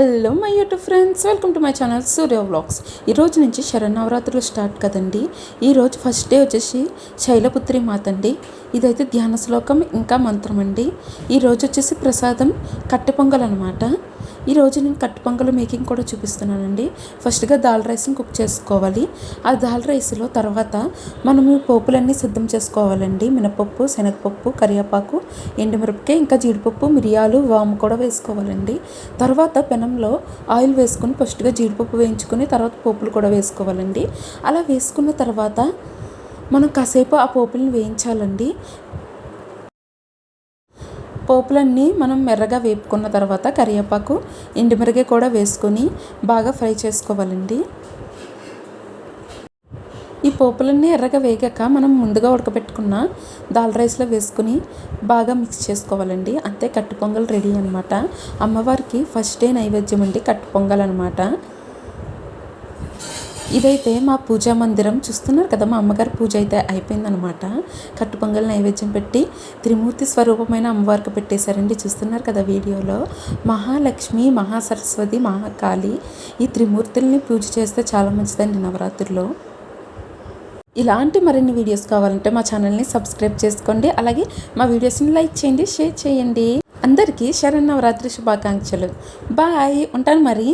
Hello my YouTube friends welcome to my channel Surya vlogs. ఈ రోజు నుంచి శరన్నవరాత్రులు start కదండి. ఈ రోజు ఫస్ట్ డే వచ్చేసి శైలపుత్రి మాత అండి. ఇదైతే ధ్యాన శ్లోకం ఇంకా మంత్రం అండి. ఈ రోజు వచ్చేసి ప్రసాదం కట్టె పొంగల్ అనమాట ఈరోజు నేను కట్టె పొంగల్ మేకింగ్ కూడా చూపిస్తున్నానండి. ఫస్ట్గా దాల్ రైస్ని కుక్ చేసుకోవాలి. ఆ దాల్ రైస్లో తర్వాత మనము పోపులన్నీ సిద్ధం చేసుకోవాలండి. మినపప్పు శనగపప్పు కరివేపాకు ఎండుమిరపకాయ ఇంకా జీడిపప్పు మిరియాలు వాము కూడా వేసుకోవాలండి. తర్వాత పెనంలో ఆయిల్ వేసుకొని ఫస్ట్గా జీడిపప్పు వేయించుకుని తర్వాత పోపులు కూడా వేసుకోవాలండి. అలా వేసుకున్న తర్వాత మనం కాసేపు ఆ పోపులను వేయించాలండి. పోపులన్నీ మనం ఎర్రగా వేపుకున్న తర్వాత కరివేపాకు ఎండుమిరగాయ కూడా వేసుకొని బాగా ఫ్రై చేసుకోవాలండి. ఈ పోపులన్నీ ఎర్రగా వేగాక మనం ముందుగా ఉడకబెట్టుకున్న దాల్ రైస్లో వేసుకుని బాగా మిక్స్ చేసుకోవాలండి. అంతే కట్టు పొంగల్ రెడీ అనమాట అమ్మవారికి ఫస్ట్ డే నైవేద్యం అండి కట్టు పొంగల్ అనమాట ఇదైతే మా పూజా మందిరం. చూస్తున్నారు కదా మా అమ్మగారి పూజ అయితే అయిపోయిందనమాట కట్టుపొంగల్ నైవేద్యం పెట్టి త్రిమూర్తి స్వరూపమైన అమ్మవారికి పెట్టేశారండి. చూస్తున్నారు కదా వీడియోలో. మహాలక్ష్మి మహాసరస్వతి మహాకాళి ఈ త్రిమూర్తుల్ని పూజ చేస్తే చాలా మంచిదండి నవరాత్రిలో ఇలాంటి మరిన్ని వీడియోస్ కావాలంటే మా ఛానల్ని సబ్స్క్రైబ్ చేసుకోండి. అలాగే మా వీడియోస్ని లైక్ చేయండి షేర్ చేయండి. అందరికీ శరణ్ నవరాత్రి శుభాకాంక్షలు. బాయ్. ఉంటాను మరి.